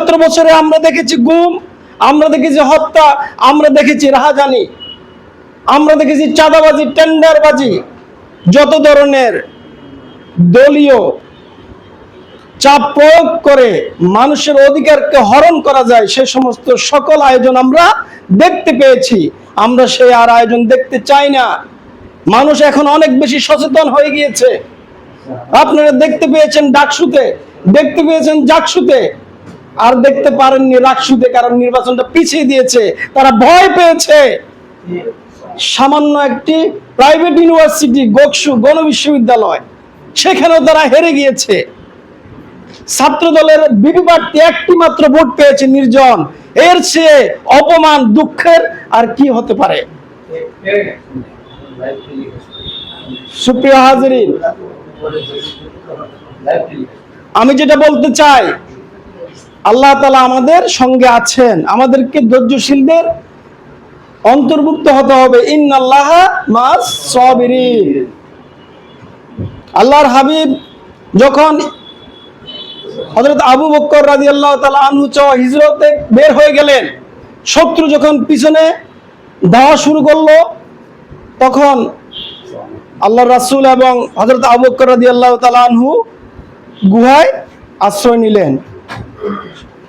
পঁচাত্তর বছরে আমরা দেখেছি গুম, আমরা দেখেছি হত্যা, আমরা দেখেছি রাহাজানি, আমরা দেখেছি চাঁদাবাজি, টেন্ডারবাজি, যত ধরনের দলীয় চাপ প্রয়োগ করে মানুষের অধিকারকে হরণ করা যায়, সে সমস্ত সকল আয়োজন আমরা দেখতে পেয়েছি। আমরা সেই আর আয়োজন দেখতে চাই না। মানুষ এখন অনেক বেশি সচেতন হয়ে গিয়েছে। আপনারা দেখতে পেয়েছেন ডাকসুতে, দেখতে পেয়েছেন জাকসুতে। আর দেখতে পারেননি রাকসুতে কারণ নির্বাচনটা পিছিয়ে দিয়েছে। তারা ভয় পেয়েছে। সামান্য একটি প্রাইভেট ইউনিভার্সিটি গোকসু গণ বিশ্ববিদ্যালয় সেখানেও তারা হেরে গিয়েছে। ছাত্র দলের বিপি প্রার্থী একটি মাত্র ভোট পেয়েছে নির্জন। এর চেয়ে অপমান, দুঃখের আর কি হতে পারে? সুপ্রিয় হাজিরিন, আমি যেটা বলতে চাই আল্লাহ তালা আমাদের সঙ্গে আছেন। আমাদেরকে ধৈর্যশীলদের অন্তর্ভুক্ত হতে হবে। ইন্নাল্লাহ মাস সাবিরিন। আল্লাহর হাবিব যখন হযরত আবু বক্কর রাদিয়াল্লাহু তাআলা আনহু চাওয়া হিজরতে বের হয়ে গেলেন, শত্রু যখন পিছনে ধাওয়া শুরু করল, তখন আল্লাহ রাসূল এবং হযরত আবু বক্কর রাজি আল্লাহ তালা আনহু গুহায় আশ্রয় নিলেন।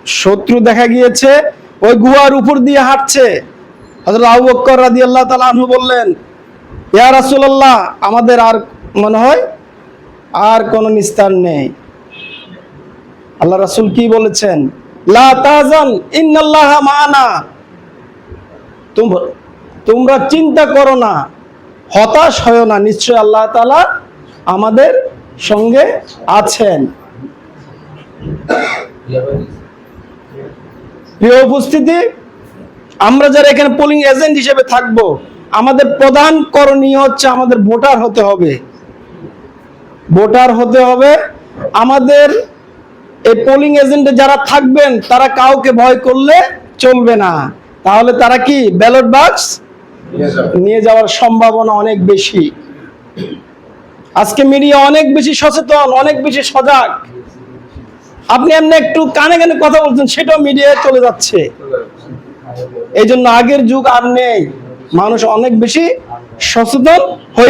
শত্রু দেখা গিয়েছে, ওই গুহার উপর দিয়ে হাঁটছে। হযরত আবু বক্কর রাদিয়াল্লাহু তাআলা আনহু বললেন, ইয়া রাসূলুল্লাহ, আমাদের আর মনে হয় আর কোনো নিস্তার নেই। আল্লাহ রাসুল কি বলেছেন? মানা তোম- তোমরা চিন্তা করো না, হতাশ হয় না নিশ্চয় আল্লাহ তাআলা আমাদের সঙ্গে আছেন। প্রিয় উপস্থিতি আমরা যারা এখানে পোলিং এজেন্ট হিসেবে থাকব আমাদের প্রধান করণীয় হচ্ছে আমাদের ভোটার হতে হবে। ভোটার হতে হবে। আমাদের এই পোলিং এজেন্টে যারা থাকবেন তারা কাউকে ভয় করলে চলবে না। তাহলে তারা কি ব্যালট বাক্স নিয়ে যাওয়ার সম্ভাবনা অনেক বেশি। আজকে মিডিয়া অনেক বেশি সচেতন অনেক বেশি সজাগ। আপনি এমনি একটু কানে কানে কথা বলছেন, সেটাও মিডিয়ায় চলে যাচ্ছে। এই জন্য আগের যুগ আর নেই। মানুষ অনেক বেশি সচেতন হয়ে